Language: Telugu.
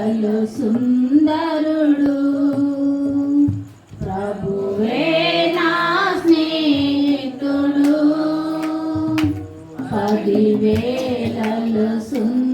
కళలు సుందరుడు. ప్రభువే నా స్నేహితుడు. పదివేలలు సుందరుడు.